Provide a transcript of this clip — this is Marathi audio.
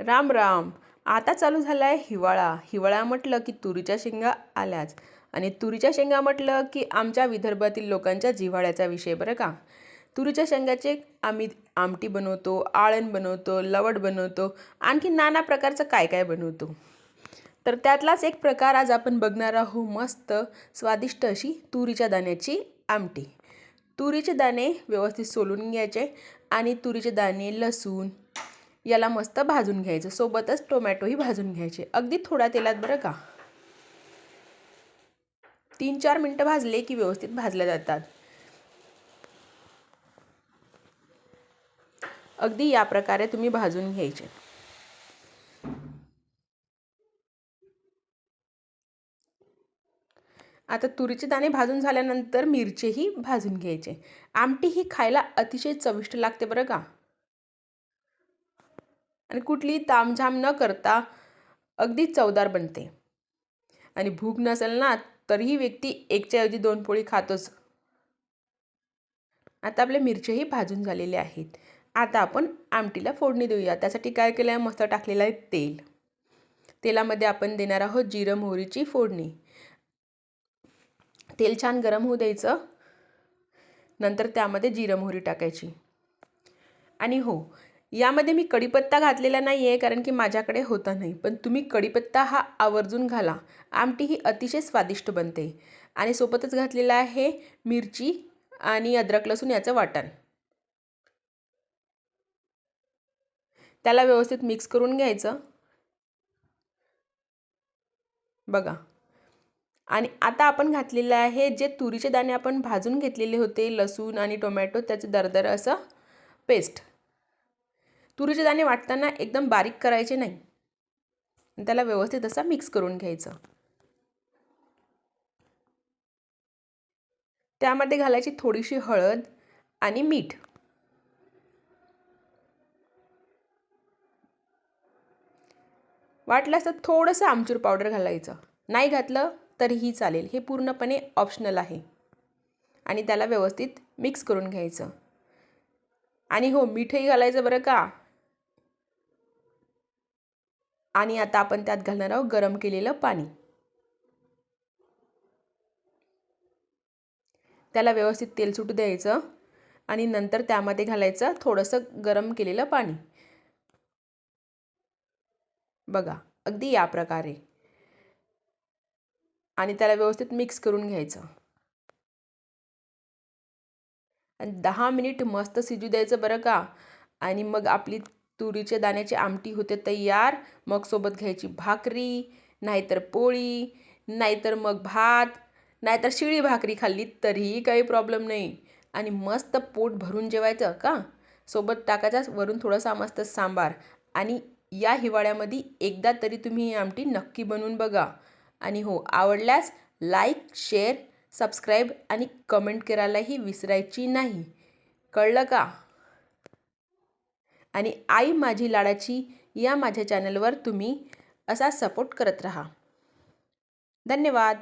राम राम. आता चालू झाला आहे हिवाळा. हिवाळा म्हटलं की तुरीच्या शेंगा आल्याच. आणि तुरीच्या शेंगा म्हटलं की आमच्या विदर्भातील लोकांच्या जिव्हाळ्याचा विषय बरं का? तुरीच्या शेंगाचे आम्ही आमटी बनवतो आळण बनवतो लवड बनवतो आणखी नाना प्रकारचं काय काय बनवतो? तर त्यातलाच एक प्रकार आज आपण बघणार आहोत. मस्त स्वादिष्ट अशी तुरीच्या दाण्याची आमटी. तुरीचे दाणे व्यवस्थित सोलून घ्यायचे आणि तुरीचे दाणे लसूण याला मस्त भाजून घ्यायचं. सोबतच टोमॅटोही भाजून घ्यायचे. अगदी थोड्या तेलात बरं का? तीन चार मिनटं भाजले की व्यवस्थित भाजल्या जातात. अगदी या प्रकारे तुम्ही भाजून घ्यायचे. आता तुरीचे दाणे भाजून झाल्यानंतर मिरचेही भाजून घ्यायचे. आमटी ही खायला अतिशय चविष्ट लागते बरं का? आणि कुठली तामझाम न करता अगदी चवदार बनते. आणि भूक नसेल ना तरीही व्यक्ती एकच्याऐवजी दोन पोळी खातोच. आता आपल्या मिरच्याही भाजून झालेले आहेत. आता आपण आमटीला फोडणी देऊया. त्यासाठी काय केलं आहे मस्त टाकलेलं आहे तेल. तेलामध्ये आपण देणार आहोत जिरं मोहरीची फोडणी. तेल छान गरम होऊ द्यायचं. नंतर त्यामध्ये जिरं मोहरी टाकायची. आणि हो यामध्ये मी कढीपत्ता घातलेला नाही आहे कारण की माझ्याकडे होता नाही. पण तुम्ही कढीपत्ता हा आवर्जून घाला. आमटी ही अतिशय स्वादिष्ट बनते. आणि सोबतच घातलेला आहे मिरची आणि अद्रक लसूण याचं वाटण. त्याला व्यवस्थित मिक्स करून घ्यायचं. बघा. आणि आता आपण घातलेलं आहे जे तुरीचे दाणे आपण भाजून घेतलेले होते लसूण आणि टोमॅटो त्याचं दरदर असं पेस्ट तुरीचे दाणे वाटताना एकदम बारीक करायचे नाही. त्याला व्यवस्थित असा मिक्स करून घ्यायचं. त्यामध्ये घालायची थोडीशी हळद आणि मीठ. वाटलं तर थोडंसं आमचूर पावडर घालायचं. नाही घातलं तरीही चालेल. हे पूर्णपणे ऑप्शनल आहे. आणि त्याला व्यवस्थित मिक्स करून घ्यायचं. आणि हो मीठही घालायचं बरं का? आणि आता आपण त्यात घालणार आहोत गरम केलेलं पाणी. त्याला व्यवस्थित तेल सुटू द्यायचं आणि नंतर त्यामध्ये घालायचं थोडंसं गरम केलेलं पाणी. बघा अगदी या प्रकारे. आणि त्याला व्यवस्थित मिक्स करून घ्यायचं. आणि दहा मिनिट मस्त शिजू द्यायचं बरं का? आणि मग आपली तुरीच्या दाण्याची आमटी होते तयार. मग सोबत घ्यायची भाकरी नाहीतर पोळी नाहीतर मग भात नाहीतर शिळी भाकरी खाल्ली तरीही काही प्रॉब्लेम नाही. आणि मस्त पोट भरून जेवायचं का? सोबत टाकायचा वरून थोडासा मस्त सांबार. आणि या हिवाळ्यामध्ये एकदा तरी तुम्ही ही आमटी नक्की बनवून बघा. आणि हो आवडल्यास लाईक शेअर सबस्क्राईब आणि कमेंट करायलाही विसरायची नाही. कळलं का? आणि आई माझी लाडाची या माझ्या चॅनलवर तुम्ही असा सपोर्ट करत राहा. धन्यवाद.